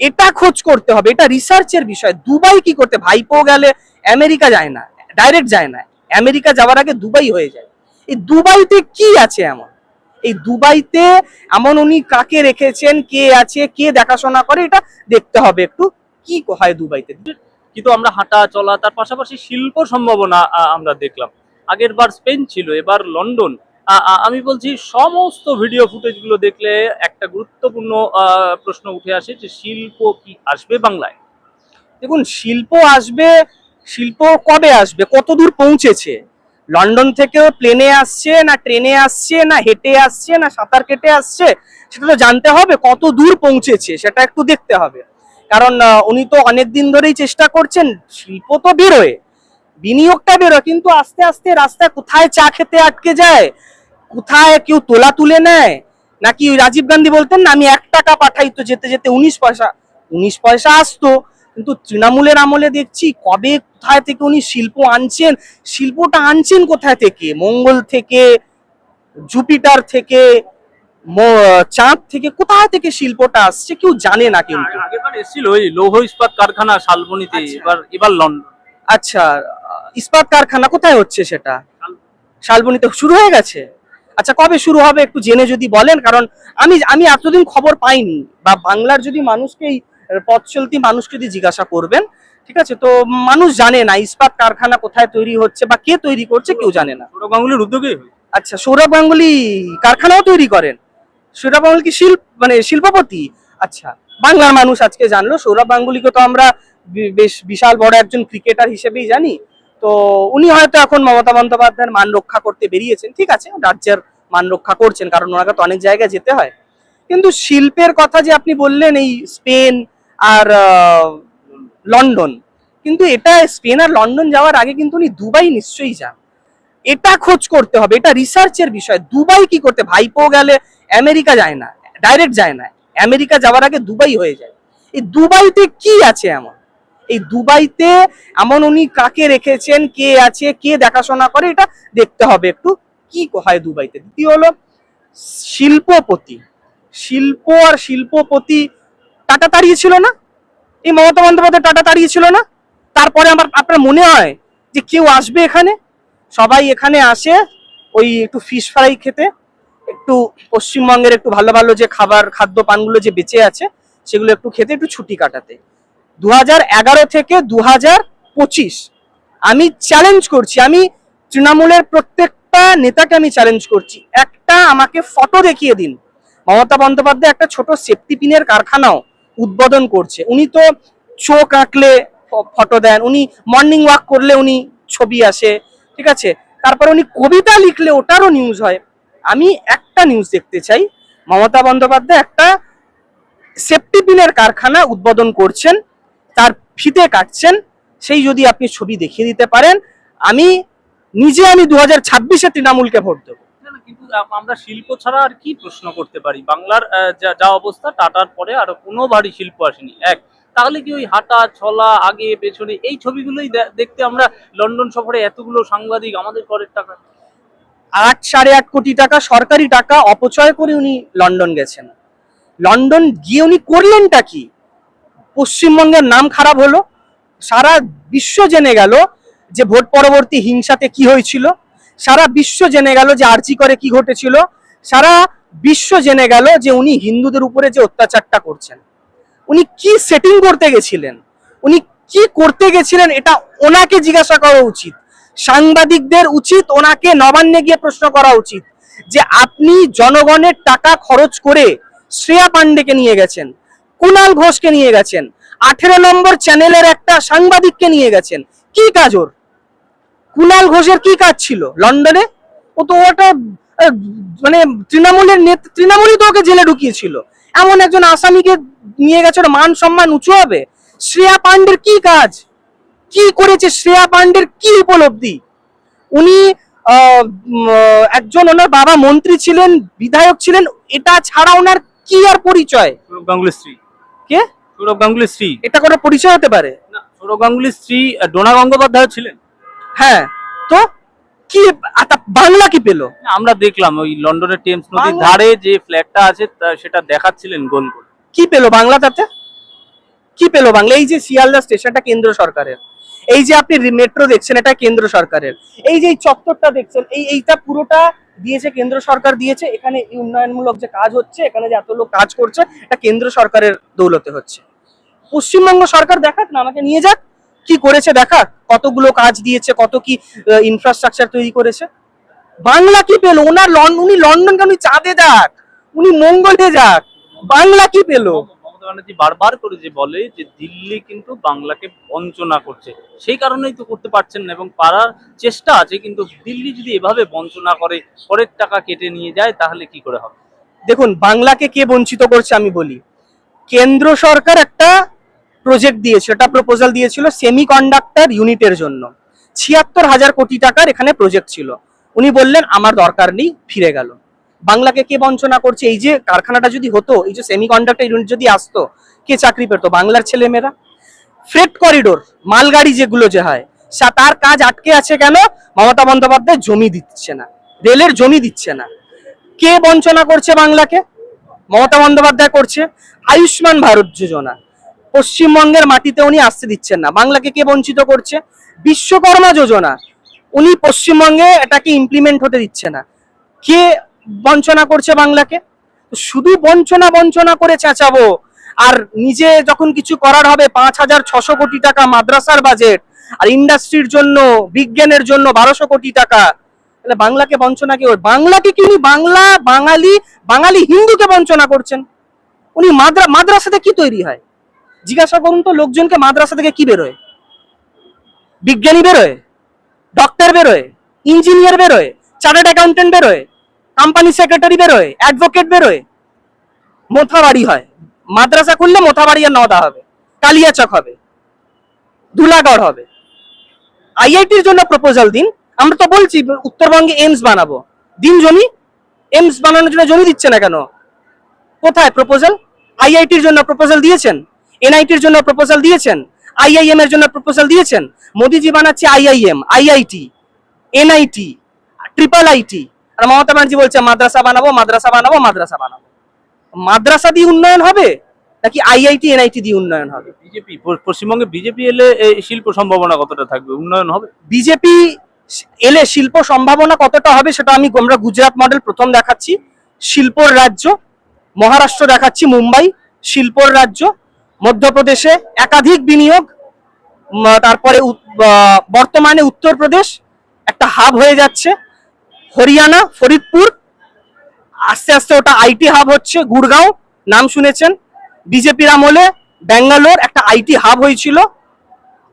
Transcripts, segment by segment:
এটা খোঁজ করতে হবে, এটা রিসার্চের বিষয়। দুবাই কি করতে, ভাইপো গেলে আমেরিকা যায় না ডাইরেক্ট যায় না। আমেরিকা যাওয়ার আগে দুবাই হয়ে যায়। এই দুবাইতে কি আছে এমন? এই দুবাইতে এমন উনি কাকে রেখেছেন, কে আছে, কে দেখাশোনা করে, এটা দেখতে হবে একটু। কি হয় দুবাইতে? কিন্তু আমরা হাঁটা চলা, তার পাশাপাশি শিল্প সম্ভাবনা আমরা দেখলাম। আগের বার স্পেন ছিল, এবার লন্ডন। আমি বলছি, সমস্ত ভিডিও ফুটেজগুলো দেখলে একটা গুরুত্বপূর্ণ প্রশ্ন উঠে আসে যে শিল্প কি আসবে বাংলায়? দেখুন, শিল্প আসবে, শিল্প কবে আসবে? কত দূর পৌঁছেছে? লন্ডন থেকেও প্লেনে আসছে, না ট্রেনে আসছে, না হেঁটে আসছে, না সাঁতার কেটে আসছে? সেটা তো জানতে হবে কত দূর পৌঁছেছে? সেটা একটু দেখতে হবে। কারণ উনি তো অনেক দিন ধরেই চেষ্টা করছেন, শিল্প তো বেরোয়। বিনিয়োগটা বেরোয়, কিন্তু আস্তে আস্তে রাস্তায় কোথায় চা খেতে আটকে যায় কোথায় কেউ তোলা তুলে নেয়? নাকি ওই রাজীব গান্ধী বলতেন না আমি এক টাকা পাঠাই তো যেতে যেতে উনিশ পয়সা। উনিশ পয়সা আসতো কিন্তু তৃণমূলের আমলে দেখছি কবে কোথায় থেকে উনি শিল্প আনছেন শিল্পটা আনছেন কোথায় থেকে? মঙ্গল থেকে জুপিটার থেকে চাঁদ থেকে কোথায় থেকে শিল্পটা আসছে কেউ জানে না কিন্তু। এসেছিল ওই লৌহ ইস্পাত কারখানা শালবনীতে আচ্ছা। এবার এবার লন্ডন। আচ্ছা ইস্পাত কারখানা কোথায় হচ্ছে সেটা? শালবনীতে শুরু হয়ে গেছে? আচ্ছা কবে শুরু হবে একটু জেনে যদি বলেন কারণ আমি আমি এতদিন খবর পাইনি বা বাংলার যদি মানুষকে এই পথ চলতি মানুষকে যদি জিজ্ঞাসা করবেন ঠিক আছে? তো মানুষ জানে না ইস্পাত কারখানা কোথায় তৈরি হচ্ছে বা কে তৈরি করছে কেউ জানে না। সৌরভ গাঙ্গুলির উদ্যোগে আচ্ছা সৌরভ গাঙ্গুলি কারখানাও তৈরি করেন। সৌরভ গাঙ্গুলি কি শিল্প মানে শিল্পপতি? আচ্ছা বাংলার মানুষ আজকে জানলো সৌরভ গাঙ্গুলিকে তো আমরা বেশ বিশাল বড় একজন ক্রিকেটার হিসেবেই জানি। তো উনি হয়তো এখন মমতা বন্দ্যোপাধ্যায়ের মান রক্ষা করতে বেরিয়েছেন, ঠিক আছে? রাজ্যের মান রক্ষা করছেন, কারণ ওনাকে তো অনেক জায়গায় যেতে হয়। কিন্তু শিল্পের কথা যে আপনি বললেন, এই স্পেন আর লন্ডন, কিন্তু এটা স্পেন আর লন্ডন যাওয়ার আগে কিন্তু উনি দুবাই নিশ্চয়ই যান। এটা খোঁজ করতে হবে, এটা রিসার্চের বিষয়। দুবাই কি করতে, ভাইপো গেলে আমেরিকা যায় না, ডাইরেক্ট যায় না। আমেরিকা যাওয়ার আগে দুবাই হয়ে যায়। এই দুবাইতে কি আছে এমন? এই দুবাইতে এমন উনি কাকে রেখেছেন, কে আছে, কে দেখাশোনা করে, এটা দেখতে হবে একটু। কি হয় দুবাইতে? দ্বিতীয় হলো শিল্পপতি। শিল্প আর শিল্পপতি টাটা তাড়িয়েছিল না? এই মমতা বন্দ্যোপাধ্যায় টাটা তাড়িয়েছিল না? তারপরে আমার, আপনার মনে হয় যে কেউ আসবে এখানে? সবাই এখানে আসে, ওই একটু ফিশ ফ্রাই খেতে, একটু পশ্চিমবঙ্গের একটু ভালো ভালো যে খাবার, খাদ্য পানগুলো যে বেঁচে আছে, সেগুলো একটু খেতে, একটু ছুটি কাটাতে। দু থেকে দু আমি চ্যালেঞ্জ করছি, আমি তৃণমূলের প্রত্যেকটা নেতাকে আমি চ্যালেঞ্জ করছি। একটা আমাকে ফটো দেখিয়ে দিন। মমতা বন্দ্যোপাধ্যায় একটা ছোট সেফটি পিনের কারখানাও উদ্বোধন করছে। উনি তো চোখ আঁকলে ফটো দেন, উনি মর্নিং ওয়াক করলে উনি ছবি আসে, ঠিক আছে? তারপর উনি কবিতা লিখলে ওটারও নিউজ হয়। আমি একটা নিউজ দেখতে চাই, মমতা বন্দ্যোপাধ্যায় একটা সেফটি পিনের কারখানা উদ্বোধন করছেন। তার ফিতে কাটছেন সেই যদি আপনি ছবি দেখিয়ে দিতে পারেন আমি নিজে আমি দু হাজার ছাব্বিশে তৃণমূলকে ভোট দেবো। কিন্তু আম- আমরা শিল্প ছাড়া আর কি প্রশ্ন করতে পারি? বাংলার যা অবস্থা টাটার পরে আর কোনো ভারী শিল্প আসেনি। এক তাহলে কি ওই হাঁটা চলা আগে পেছনে এই ছবিগুলোই দেখতে আমরা লন্ডন সফরে এতগুলো সাংবাদিক আমাদের করের টাকা? আট সাড়ে আট কোটি টাকা সরকারি টাকা অপচয় করে উনি লন্ডন গেছেন। লন্ডন গিয়ে উনি করলেনটা কি? পশ্চিমবঙ্গের নাম খারাপ হলো, সারা বিশ্ব জেনে গেল যে ভোট পরবর্তী হিংসাতে কি হয়েছিল, সারা বিশ্ব জেনে গেল যে আর্জি করে কি ঘটেছিল, সারা বিশ্ব জেনে গেল যে উনি হিন্দুদের উপরে যে অত্যাচারটা করছেন। উনি কি সেটিং করতে গেছিলেন? উনি কি করতে গেছিলেন এটা ওনাকে জিজ্ঞাসা করা উচিত। সাংবাদিকদের উচিত ওনাকে নবান্নে গিয়ে প্রশ্ন করা উচিত যে আপনি জনগণের টাকা খরচ করে শ্রেয়া পান্ডেকে নিয়ে গেছেন কুনাল ঘোষকে নিয়ে গেছেন। আঠেরো নম্বর চ্যানেলের একটা সাংবাদিককে নিয়ে গেছেন। কি কাজ ওর? কুনাল ঘোষের কি কাজ ছিল লন্ডনে? ও তো ওটা মানে তৃণমূলের তৃণমূলই তো ওকে জেলে ঢুকিয়েছিল। এমন একজন আসামিকে নিয়ে গেছে, ওর মান সম্মান উঁচু হবে? শ্রেয়া পাণ্ডের কি কাজ? কি করেছে শ্রেয়া পান্ডের কি উপলব্ধি? উনি একজন ওনার বাবা মন্ত্রী ছিলেন, বিধায়ক ছিলেন, এটা ছাড়া ওনার কি আর পরিচয়? স্ত্রী কে? সৌরভ গাঙ্গুলির স্ত্রী। এটা কোনো পরিচয় হতে পারে? না সৌরভ গাঙ্গুলির স্ত্রী ডোনা গঙ্গোপাধ্যায় ছিলেন। হ্যাঁ তো কি বাংলা কি পেল? আমরা দেখলাম ওই লন্ডনের টেমস নদীর ধারে যে ফ্ল্যাটটা আছে সেটা দেখাচ্ছিলেন গোল গোল কি পেল বাংলা তাতে? কি পেল বাংলা? এই যে শিয়ালদা স্টেশনটা কেন্দ্র সরকারের। এই যে আপনি মেট্রো দেখছেন, এটা কেন্দ্র সরকারের। এই যে চত্বরটা দেখছেন, এই এইটা পুরোটা দিয়েছে, কেন্দ্র সরকার দিয়েছে। এখানে উন্নয়নমূলক যে কাজ হচ্ছে, এখানে যে এত লোক কাজ করছে, এটা কেন্দ্র সরকারের দৌলতে হচ্ছে। পশ্চিমবঙ্গ সরকার দেখাক না, আমাকে নিয়ে যাক, কি করেছে দেখাক। কতগুলো কাজ দিয়েছে, কত কি ইনফ্রাস্ট্রাকচার তৈরি করেছে। বাংলা কি পেল? ওনার উনি লন্ডন কেন চাঁদে যাক, উনি মঙ্গলে যাক। বাংলা কি পেল? মমতা ব্যানার্জি বারবার করে যে বলে যে দিল্লি কিন্তু বাংলাকে বঞ্চনা করছে। সেই কারণেই তো করতে পারছেন না এবং পারার চেষ্টা আছে, কিন্তু দিল্লি যদি এভাবে বঞ্চনা করে, পরের টাকা কেটে নিয়ে যায়, তাহলে কি করে হবে? দেখুন, বাংলাকে কে বঞ্চিত করছে আমি বলি। কেন্দ্র সরকার একটা প্রজেক্ট দিয়েছে এটা প্রপোজাল দিয়েছিল সেমি কন্ডাক্টর ইউনিটের জন্য। ছিয়াত্তর হাজার কোটি টাকার এখানে প্রজেক্ট ছিল। উনি বললেন, আমার দরকার নেই, ফিরে গেল। বাংলাকে কে বঞ্চনা করছে? এই যে কারখানাটা যদি হতো, এই যে সেমি কন্ডাক্টর ইউনিট যদি আসতো, কে চাকরি পেতো? বাংলার ছেলেমেয়েরা? ফ্রেট করিডোর মালগাড়ি যেগুলো যে হয় তার কাজ আটকে আছে কেন? মমতা বন্দ্যোপাধ্যায় জমি দিচ্ছে না, রেলের জমি দিচ্ছে না। কে বঞ্চনা করছে বাংলাকে? মমতা বন্দ্যোপাধ্যায় করছে আয়ুষ্মান ভারত যোজনা। পশ্চিমবঙ্গের মাটিতে উনি আসতে দিচ্ছেন না। বাংলাকে কে বঞ্চিত করছে? বিশ্বকর্মা যোজনা। উনি পশ্চিমবঙ্গে এটাকে ইমপ্লিমেন্ট হতে দিচ্ছে না। কে বঞ্চনা করছে বাংলাকে। শুধু বঞ্চনা বঞ্চনা করে চেঁচাবো, আর নিজে যখন কিছু করার হবে, পাঁচ হাজার ছশো কোটি টাকা মাদ্রাসার বাজেট আর ইন্ডাস্ট্রির জন্য, বিজ্ঞানের জন্য বারোশো কোটি টাকা, তাহলে বাংলাকে বঞ্চনা কি বাংলাকে কি বাংলা, বাঙালি বাঙালি হিন্দুকে বঞ্চনা করছেন? উনি মাদ্রা মাদ্রাসাতে কি তৈরি হয়? জিজ্ঞাসা করুন তো, লোকজনকে মাদ্রাসা থেকে কি বেরোয়? বিজ্ঞানী বেরোয়? ডক্টর বেরোয়? ইঞ্জিনিয়ার বেরোয়? চার্টার্ড অ্যাকাউন্টেন্ট বেরোয়? কোম্পানি সেক্রেটারি বেরোয় অ্যাডভোকেট বেরোয়। মোথাবাড়ি হয়। মাদ্রাসা খুললে মোথাবাড়ি আর নদা হবে। কালিয়াচক হবে। ধুলাগড় হবে। আইআইটির জন্য প্রপোজাল দিন। আমরা তো বলছি, উত্তরবঙ্গে এমস বানাবো। দিন জমি এমস বানানোর জন্য জমি দিচ্ছে না কেন? কোথায় প্রপোজাল আইআইটির জন্য প্রপোজাল দিয়েছেন? এনআইটির জন্য প্রপোজাল দিয়েছেন? আইআইএম এর জন্য প্রপোজাল দিয়েছেন? মোদিজি বানাচ্ছে IIM, IIT, NIT, triple IT. আর মমতা ব্যানার্জি বলছে মাদ্রাসা বানাবো মাদ্রাসা বানাবো মাদ্রাসা বানাবো। মাদ্রাসা দিয়ে উন্নয়ন হবে নাকি আইআইটি এনআইটি দিয়ে উন্নয়ন হবে? বিজেপি পশ্চিমবঙ্গে বিজেপি এলে শিল্প সম্ভাবনা কতটা থাকবে? উন্নয়ন হবে? বিজেপি এলে শিল্প সম্ভাবনা কতটা হবে সেটা আমি আমরা গুজরাট মডেল প্রথম দেখাচ্ছি। শিল্পর রাজ্য মহারাষ্ট্র দেখাচ্ছি মুম্বাই। শিল্পর রাজ্য মধ্যপ্রদেশে একাধিক বিনিয়োগ তারপরে বর্তমানে উত্তরপ্রদেশ একটা হাব হয়ে যাচ্ছে। হরিয়ানা ফরিদপুর আস্তে আস্তে ওটা আইটি হাব হচ্ছে গুড়গাঁও নাম শুনেছেন। বিজেপির আমলে ব্যাঙ্গালোর একটা আইটি হাব হয়েছিল।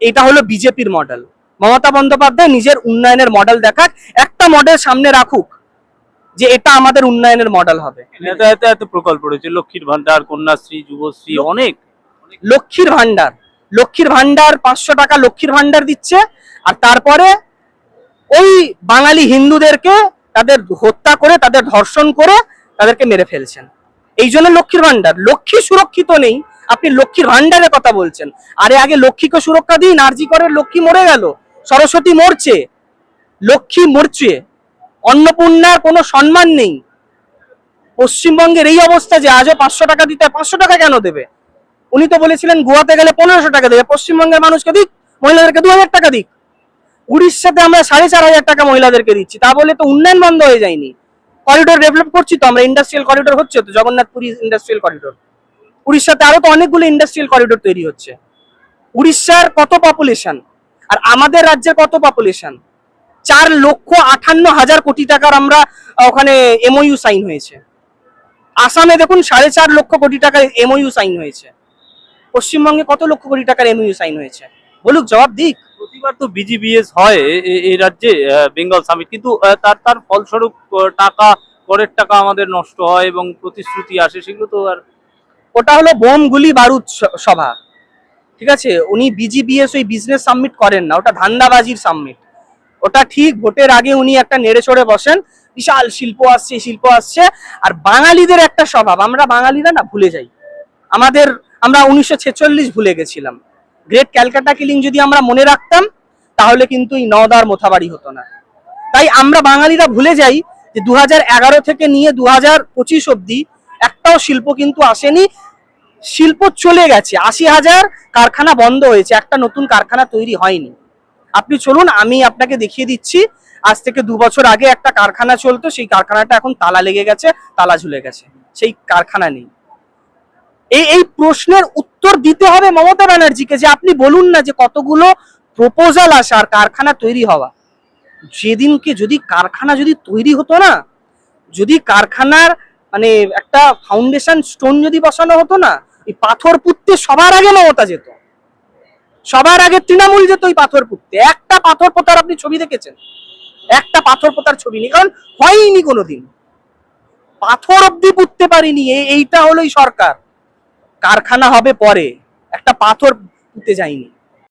এটা হলো বিজেপির মডেল মমতা বন্দ্যোপাধ্যায় নিজের উন্নয়নের মডেল দেখাক। একটা মডেল সামনে রাখুক যে এটা আমাদের উন্নয়নের মডেল হবে। এত এত এত প্রকল্প রয়েছে। লক্ষ্মীর ভান্ডার কন্যাশ্রী যুবশ্রী অনেক। লক্ষ্মীর ভান্ডার লক্ষ্মীর ভান্ডার পাঁচশো টাকা লক্ষ্মীর ভান্ডার দিচ্ছে। আর তারপরে ওই বাঙালি হিন্দুদেরকে তাদের হত্যা করে, তাদের ধর্ষণ করে তাদেরকে মেরে ফেলছেন। এই জন্য লক্ষ্মীর ভান্ডার লক্ষ্মী সুরক্ষিত নেই। আপনি লক্ষ্মীর ভান্ডারের কথা বলছেন। আরে আগে লক্ষ্মীকে সুরক্ষা দিন আরজি করে লক্ষ্মী মরে গেল, সরস্বতী মরছে, লক্ষ্মী মরছে, অন্নপূর্ণার কোনো সম্মান নেই। পশ্চিমবঙ্গের এই অবস্থা যে আজও পাঁচশো টাকা দিতে, পাঁচশো টাকা কেন দেবে? উনি তো বলেছিলেন গোয়াতে গেলে পনেরোশো টাকা দেবে, পশ্চিমবঙ্গের মানুষকে দিক, মহিলাদেরকে দু হাজার টাকা দিক। উড়িষ্যাতে আমরা সাড়ে চার হাজার টাকা মহিলাদেরকে দিচ্ছি। তা বলে তো উন্নয়ন বন্ধ হয়ে যায়নি। করিডোর ডেভেলপ করছি তো, আমরা ইন্ডাস্ট্রিয়াল করিডোর হচ্ছে তো জগন্নাথপুরী ইন্ডাস্ট্রিয়াল করিডোর উড়িষ্যাতে আরও তো অনেকগুলো ইন্ডাস্ট্রিয়াল করিডোর তৈরি হচ্ছে। উড়িষ্যার কত পপুলেশন আর আমাদের রাজ্যের কত পপুলেশন চার লক্ষ আঠান্ন হাজার কোটি টাকার আমরা ওখানে এমওইউ সাইন হয়েছে। আসামে দেখুন সাড়ে চার লক্ষ কোটি টাকার এমওইউ সাইন হয়েছে। পশ্চিমবঙ্গে কত লক্ষ কোটি টাকার এমওইউ সাইন হয়েছে? বলুক জবাব দিক। প্রতিবার তো বিজিবিএস হয় এই রাজ্যে বেঙ্গল সামিট কিন্তু তার তার ফলস্বরূপ টাকা, করের টাকা আমাদের নষ্ট হয় এবং প্রতিশ্রুতি আসে, সেগুলো তো আর ওটা হলো বোম গুলি বারুদ সভা। ঠিক আছে? উনি বিজিবিএস ওই বিজনেস সাবমিট করেন না, ওটা ধান্দাবাজির সাবমিট ওটা ঠিক ভোটের আগে উনি একটা নেড়ে চড়ে বসেন, বিশাল শিল্প আসছে শিল্প আসছে, আর বাঙালিদের একটা স্বভাব, আমরা বাঙালিরা না ভুলে যাই। আমাদের, আমরা উনিশশো ছেচল্লিশ ভুলে গেছিলাম। গ্রেট ক্যালকাটা কিলিং যদি আমরা মনে রাখতাম, তাহলে কিন্তু এই নদার মোথাবাড়ি হতো না। তাই আমরা বাঙালিরা ভুলে যাই যে দু থেকে নিয়ে দু হাজার পঁচিশ অব্দি একটাও শিল্প কিন্তু আসেনি। শিল্প চলে গেছে। আশি হাজার কারখানা বন্ধ হয়েছে। একটা নতুন কারখানা তৈরি হয়নি। আপনি চলুন, আমি আপনাকে দেখিয়ে দিচ্ছি। আজ থেকে দু বছর আগে একটা কারখানা চলতো, সেই কারখানাটা এখন তালা লেগে গেছে, তালা ঝুলে গেছে। সেই কারখানা নেই। এই এই প্রশ্নের উত্তর দিতে হবে মমতা ব্যানার্জিকে যে আপনি বলুন না যে কতগুলো প্রপোজাল আসা আর কারখানা তৈরি হওয়া। যেদিনকে যদি কারখানা যদি তৈরি হতো না, যদি কারখানার মানে একটা ফাউন্ডেশন স্টোন যদি বসানো হতো না, এই পাথর পুঁততে সবার আগে মমতা যেত। সবার আগে তৃণমূল যেত ওই পাথর পুঁততে। একটা পাথর পোতার আপনি ছবি দেখেছেন? একটা পাথর পোতার ছবি নেই, কারণ হয়নি কোনোদিন। পাথর অব্দি পুঁততে পারিনি এইটা হলোই সরকার। কারখানা হবে পরে। একটা পাথর পুঁতে যায়নি।